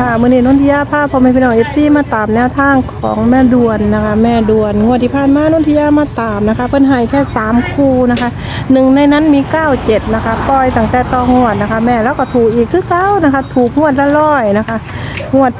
ค่ะมื่อนี้นนทิยาภาพพอแม่พี่น้องเอฟซีมาตามแนวทางของแม่ดวนนะคะ แม่ดวนงวดที่ผ่านมานนทิยามาตามนะคะ เพิ่นให้แค่ 3 คู่นะคะหนึ่งในนั้นมี 97 นะคะปล่อยตั้งแต่ต่องวดนะคะ แม่แล้วก็ถูกอีกคือเก้านะคะ ถูกงวดละร้อยนะคะงวด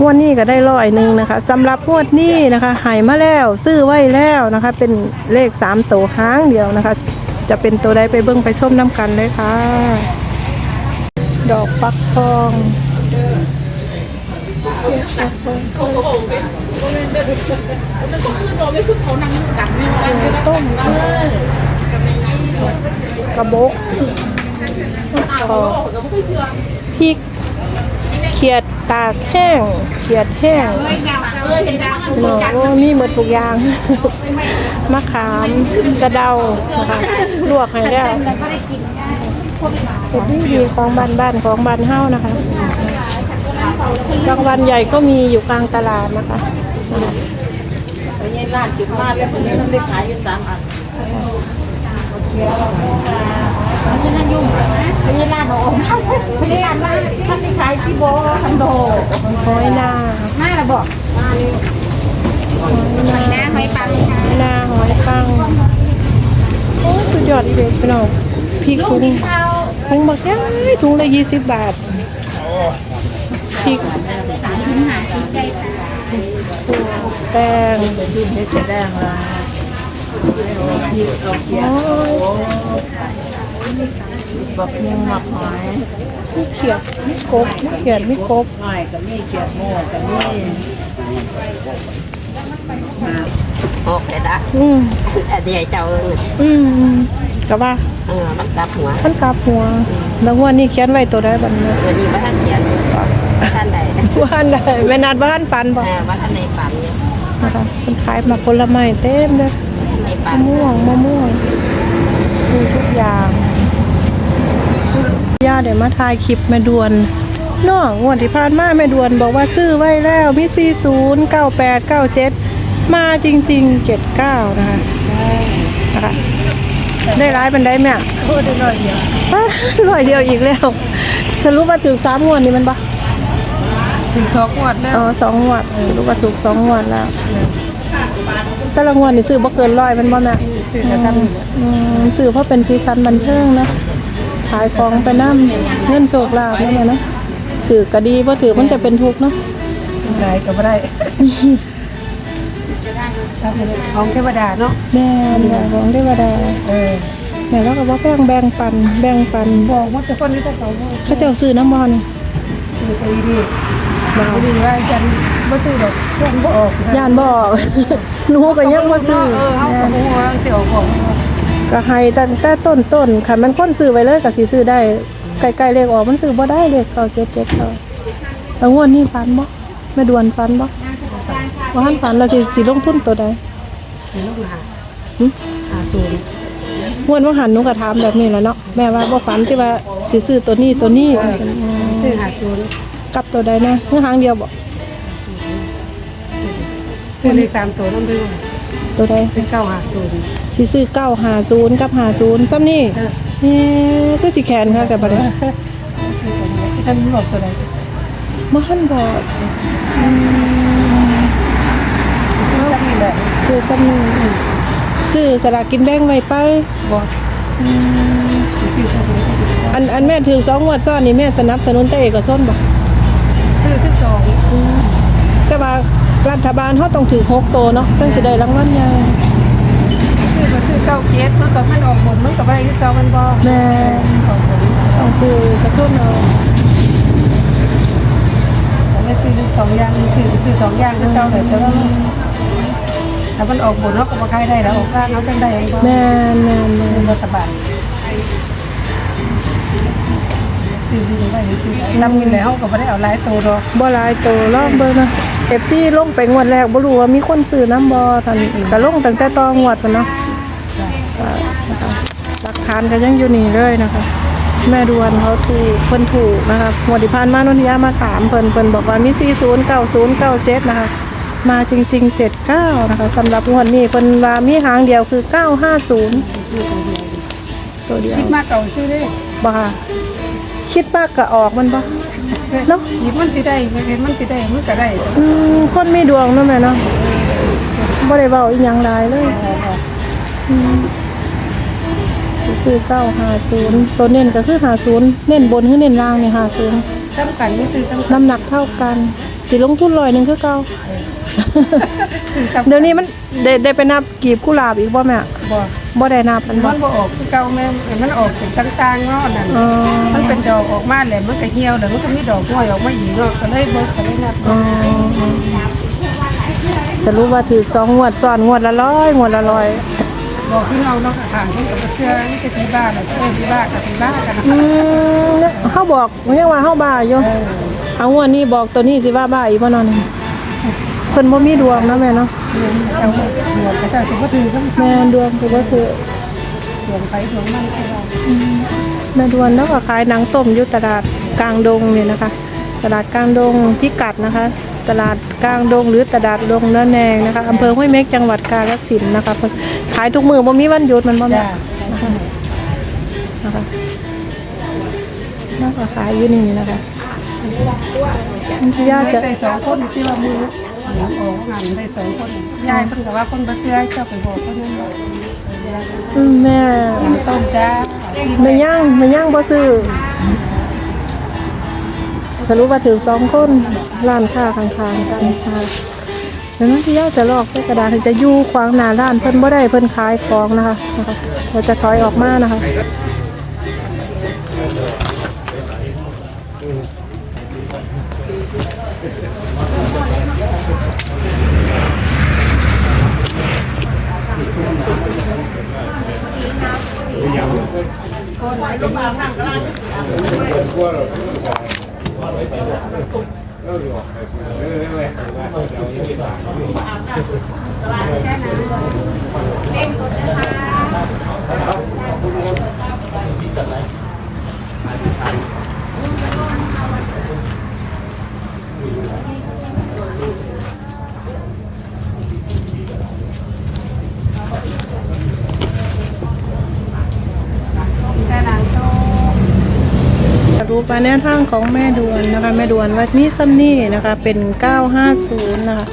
งวดนี้ก็ได้ร้อยหนึ่งนะคะสำหรับงวดนี้นะคะหายมาแล้วซื้อไว้แล้วนะคะ เป็นเลข3ตัวห้างเดียวนะคะ จะเป็นตัวใดไปเบิ่งไปส้มน้ำกันเลยค่ะ ดอกฟักทอง ต้มกระบอกพอพริกเขียดตากแห้งเขียดแห้งเนาะโอ้มีหมดทุกอย่าง มะขามจะเดานะคะลวกให้แล้วเป็นที่ดีของบ้านบ้านๆของบ้านเฮ้านะคะ รางวัลใหญ่ก็มีอยู่กลางตลาดนะคะไปยี่ร้านจุดมากแล้วคนนี้มันได้ขายอยู่สามอันไปยี่นั่นยุ่งไปยี่ร้านโอ้ไปยี่ร้านร้านท่านได้ขายที่โบคอนโดหอยนามาละบอกหอยนะหอยปังหอยนาหอยปังโอ้สุดยอดอีเด็กพี่น้องพริกถุงถุงบักย้ายถุงละยี่สิบบาท พริกแป้งยุ่งเฮ็ดจะแดงละโอ้บักยังหมักหอยมีเขียดมีกบมีเขียดมีกบหอยกับมีเขียดโม่กับมีโอเคนะอืมอันนี้เจ้าเอิ้นอืมก็ว่าเออมันกลับหัวท่านกลับหัว แล้ววันนี้เขียนไว้ตัวได้บัดนี้วันนี้ว่ท่านเขียน ท่านใดบ้านได้แม่นัดบ้านปันบ่อ่าว่าท่านในฝันเนี่ยนะคะเป็นขายมาผลไม้เต็มเลยท่านในฝัมะนม่วงมะม่วงมีทุกอย่างย่าเดี๋ยวมาถ่ายคลิปแม่ดวนเนาะงวดที่ผ่านมาแม่ดวนบอกว่าซื้อไว้แล้วมี40 98 97 มาจริง ๆ 79 นะคะนะคะได้ร้ายเป็นได้แม่พูดได้หน่อยเดียวป้าร้อยเดียวอีกแล้วสรุปว่าถึง3งวดนี่มันปะ ถึงสองขวดแล้วเออสองงวดสรุปว่าถูกสองงวดแล้วแต่ละงวดนี่ซื้อบ่เกินร้อยแมันบ่แม่สื่อกระชับอืมถือเพราะเป็นซีซันบันเทิงนะขายของไปน้ำเงินโชคลาภนั่นแหละนะถือกะดีเพราะถือมันจะเป็นทุกข์เนาะไหนก็ไม่ได้ของเทวดาเนาะแม่เดียวของเทวดาเออแม่แล้วก็บ่แบ่งแบ่งปันแบ่งปันบอกว่าจะคนนี้จะเขาบอกเขาเจ้าซื้อน้ำมันซื้อไป ดีมาดีว่าฉันบ่ซื้อดอกพวกบ่ออกย่านบ่ออก หนูก็ยังบ่ซื้อเออเฮาก็บ่ฮู้ว่าสิออกของก็ให้ตั้งแต่ต้นต้นคันมันคนซื้อไว้เลยก็สิซื้อได้ใกล้ๆเลขออกมันซื้อบ่ได้เลขเก้าเจ็ดเจ็ดเก้าแล้วงวดนี้ปันบ่แม่ดวนปันบ่ว่าหันปันแล้วสิสิลงทุนตัวใดสิลูกหาหึหาศูนย์งวดว่าหันหนูก็ถามแบบนี้แหล้วเนาะแม่ว่าบ่ฝันที่ว่าสิซื้อตัวนี้ตัวนี้ว่าซั่นอืมซื้อหาศูนย์ กลับตัวใดนะเมื่อหางเดียวบ่ซื้อเลขสามตัวน้ำดื่มตัวใดซื้อเก้าหาศูนย์สิซื้อ950กับ50ซ้ำนี่เออนี่ก็สิแขนค่ะแต่บ่ได้ซื้อตัวนี้ท่านบอกตัวใดบ่ทันบอกซื้อจักนี่แหละซื้อซ้ำนี่ซื้อสลากกินแบ่งไว้ไปบอกซื้อตัวนี้อันอันแม่ถือสองงวดซ้อนนี่แม่สนับสนุนแต่เอกชนบ่ ซื้อสิบสองแต่ว่ารัฐบาลเฮาต้องถือหกโตวเนาะถึงสิได้รางวัลใหญ่ซื้อมาซื้อเก้าเกตมันก็มันออกหมดมันก็บ่ได้คือเก่ามันบ่แม่ออกหมดต้องซื้อเอกชนเอาแต่ไม่ซื้อสองอย่างซื้อซื้อสองอย่างคือเก่าแต่ว่าถ้ามันออกหมดเนาะก็บ่ขายได้แล้วออกข้างเนาะจังได้บ่แม่นแม่นแม่นเป็นรัฐบาล ซื้อดีไว้ซื้อน้ำเงินแล้วก็ไม่ได้เอาหลายตัวดอกบ่หลายโตลองเบิ่งนะ FC ลงไปงวดแรกบ่รู้ว่ามีคนซื้อน้ำบ่ทันก็ลงตั้งแต่ตองวดพุ่นเนาะอ่านะคะหลักฐานก็ยังอยู่นี่เลยนะคะ แม่ดวนเขาถูกเพิ่นถูกนะคะงวดที่ผ่านมานนทิยามาถามเพิ่นเพิ่นบอกว่ามี40 90 97นะคะ มาจริง ๆ 79นะคะสำหรับงวดนี้เพิ่นว่ามีหางเดียวคือ 950 ตัวเดียวคิดมากเก่าซื้อได้บ่ค่ะ คิดมากก็ออกมันบ่เนาะหยิบมันสิได้ไม่เห็นมันสิได้มันก็ได้อืมคนมีดวงเนาะแม่เนาะบ่ได้เว้าอีหยังหลายเลยอืมซื้อ950ตัวเน้นก็คือ50เน้นบนคือเน้นล่างนี่50สำคัญนี่ซื้อสำคัญน้ำหนักเท่ากันสิลงทุนร้อยหนึงคือเก่าซื้อสำคัญเดี๋ยวนี้มันได้ได้ไปนับกีบกุหลาบอีกบ่แม่บ่ บ่ได้นับมันบ่มันบ่ออกคือเก่าแม่มันออกเป็นต่างๆเนาะนั่นอ๋อมันเป็นดอกออกมาแล้วมันก็เหี่ยวแล้วมันก็มีดอกห้อยออกมาอีกเนาะก็เลยเบิกก็เลยนับอ๋อสรุปว่าถือสองงวดซ้อนงวดละร้อยงวดละร้อยบอกพี่น้องเนาะค่ะเพิ่นก็บ่เชื่อนี่จะที่บ้านแล้วเอ้ยที่บ้านกับที่บ้านกันอืมเฮาบอกยังว่าเฮาบ้าอยู่เอางวดนี้บอกตัวนี้สิว่าบ้าอีกบ่เนอนเพิ่นบ่มีดวงเนาะแม่เนาะเอาหัวก็จะบ่ถือทั้งแม่ดวงคือว่าคือส่วนไปส่วนมันก็ได้แม่ดวนแล้วก็ขายหนังต้มอยู่ตลาดกลางดงนี่นะคะ ตลาดกลางดงพิกัดนะคะ ตลาดกลางดงหรือตลาดดงเนื้อแนงนะคะอำเภอห้วยเม็กจังหวัดกาฬสินธุ์นะคะเพิ่นขายทุกมือบ่มีวันหยุดมันบ่แม่จ้านะคะแล้วก็ขายอยู่นี่นะคะมันจะยากจะได้สองคนที่ว่ามือ หลังออกงานได้สองคนยายเพิ่นก็ว่าคนบ่เชื่อเจ้าไปบอกเพิ่นนั่นอืมแม่ต้มจ้าไม่ย่างไม่ย่างบ่ซื้อสรุปว่าถือสองคนร้านค้าข้างๆกันค่ะแล้วนั้นที่ย่าจะลอกใส่กระดาษจะอยู่ขวางหน้าร้านเพิ่นบ่ได้เพิ่นขายของนะคะนะคะเราจะถอยออกมานะคะ แต่ ไปมาแนวทางของแม่ดวนนะคะ แม่ดวนวัดนี้ซัมนี่นะคะ เป็น 950 นะคะ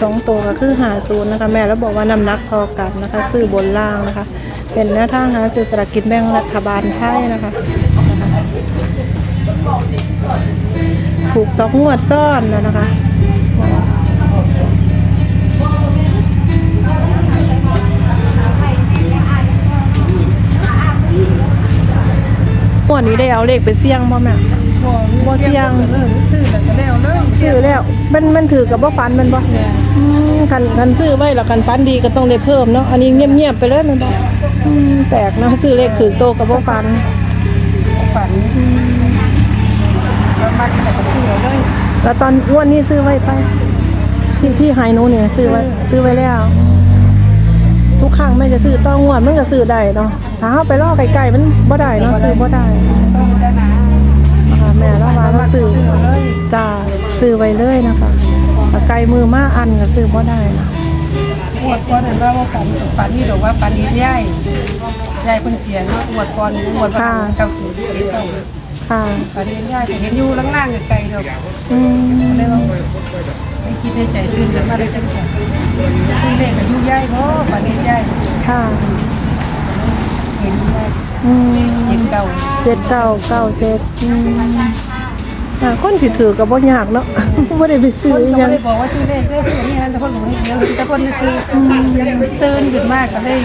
สองตัวก็คือ50นะคะ แม่แล้วบอกว่าน้ำหนักพอกันนะคะ ซื้อบนล่างนะคะ เป็นแนวทางหาซื้อสลากกินแบ่งรัฐบาลไทยนะคะถูกสองงวดซ่อนแล้วนะคะ ได้เอาเลขไปเสี่ยงบ่แม่บ่เสี่ยงเออซื้อแล้วก็แล้วเลยซื้อแล้วมันมันถือกับบ่ฟันแมันบ่อืมคันคันซื้อไว้แล้วคันฟันดีก็ต้องได้เพิ่มเนาะอันนี้เงียบๆไปเลยแมันบ่อืมแปลกเนาะซื้อเลขถือโตกับบ่ฟันฝันแล้วมาที่ไหนก็ซื้อเอาเลยแล้วตอนงวดนี้ซื้อไว้ไป ที่ที่ไฮนูเนี่ยซื้อไว้ซื้อไว้แล้วทุกครั้งแม่จะซื้อต้องงวดมันก็ซื้อได้เนาะถ้าเฮาไปรอไกลๆมันบ่ได้เนาะซื้อบ่ได้ เราซื้อซื้อเลยจ้าซื้อไว้เลยนะคะถ้าไกลมือมาอันก็ซื้อบ่ได้นะอวดก่อนนั่นว่าว่าฝันฝันนี่ดอกว่าฝันดียายยายเพิ่นเสียเนาะอวดก่อนอวดว่าเก่าคือเฮ็ดเอาค่ะฝันเห็นยายแต่เห็นอยู่ล่างๆไกลๆดอกอืมเลยว่าไม่คิดในใจตื่นขึ้นมาเลยจังซั่นซื้อเลขอายุยายบ่ฝันเห็นยายค่ะเห็นยายอืมเห็นเก่าเจ็ดเก้าเก้าเจ็ดอืม อ่าคนที่ถือกับบ่ยากเนาะบ่ได้ไปซื้อคนอก็หยัไม่งได้บอกว่าซื้อเลขเลขซื้อนี่นั่นแต่คนบอกให้เดียวแต่คนนี่คือตื่นขึ้นมากก็เลย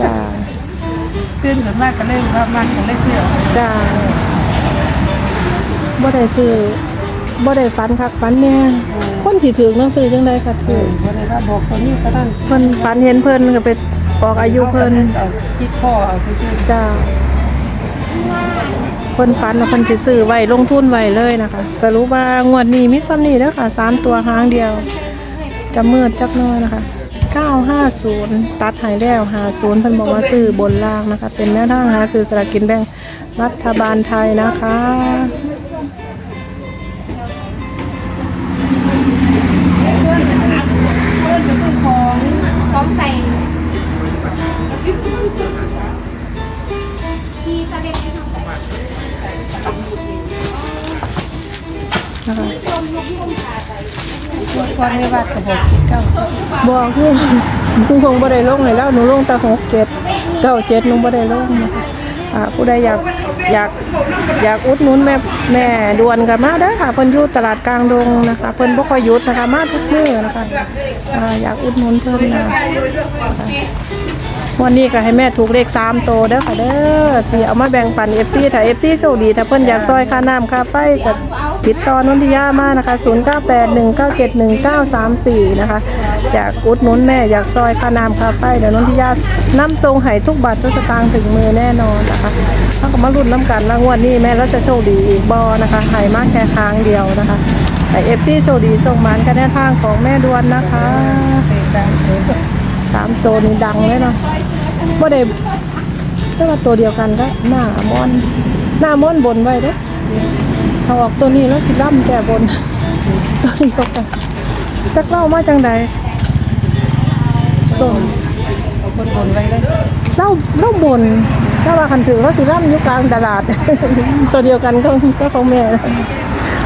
จ้าตื่นขึ้นมากก็เลยว่ามันก็เลยเสื้อจ้าบ่ได้ซื้อบ่ได้ฝันคักฝันแน่คนที่ถือเนาะซื้อจังไดก็ถือคนเลยว่าบอกคนนี้ก็นั่นเพิ่นฝันเห็นเพิ่นก็ไปออกอายุเพิ่นเอาคิดพ่อเอาซื่อจ้า เพิ่นฝันแล้วเพิ่นสิซื้อไว้ลงทุนไว้เลยนะคะ สรุปว่างวดนี้มีซ้ำนี่เด้อค่ะสามตัวหางเดียว จะมืดจักหน้อยนะคะ 950 ตัดหายแล้ว50เพิ่นบอกว่าซื้อบนล่างนะคะ เป็นแนวทางหาซื้อสลากกินแบ่งรัฐบาลไทยนะคะเพื่อนเพื่อนไปซื้อของพร้อมใส่ พอได้วัดก็บอกคิดเก้าบอกคือหนูคงบ่ได้ลงให้แล้วหนูลงแต่หกเจ็ดเก้าเจ็ดหนูบ่ได้ลงนะคะอ่าผู้ใดอยากอยากอยากอุดหนุนแม่แม่ดวนกันมาเด้ค่ะเพิ่นอยู่ตลาดกลางดงนะคะเพิ่นบ่ค่อยหยุดนะคะมาทุกมื้อนะคะอ่าอยากอุดหนุนเพิ่นนะ วันนี้ก็ให้แม่ถูกเลข3โตวเด้อค่ะเด้อสิเอามาแบ่งปัน FC ถ้า FC โชคดีถ้าเพิ่นอยากซอยค่าน้ำค่าไฟก็ติดต่อนนทิยามานะคะ0981971934นะคะจากอุดหนุนแม่อยากซอยค่าน้ำค่าไฟเดี๋ยวนนทิยานำทรงให้ทุกบาททุกสตางค์ถึงมือแน่นอนนะคะถ้าก็มาลุ้นน้ำกันว่างวดนี้แม่แล้วจะโชคดีอีกบอนะคะให้มากแค่ครั้งเดียวนะคะเอฟซีโชคดีส่งหมันกันแนวทางของแม่ดวนนะคะเตะ สามตัวสามตัวนี้ดังเลยเนาะบ่ได้แต่ว่าตัวเดียวกันก็หน้ามอน หน้ามอนบนไว้เด้อถ้าออกตัวนี้แล้วสิล่ำแก่บน ตัวนี้ก็กันจักเล่ามาจังใดส่งเอาคนบนไว้เลยเล่าเล่าบนถ้าว่าคันถือว่าสิล่ำอยู่กลางตลาด ตัวเดียวกันก็ก็ของแม่นะ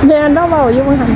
แม่เล่าเบาอยู่มั้งคัน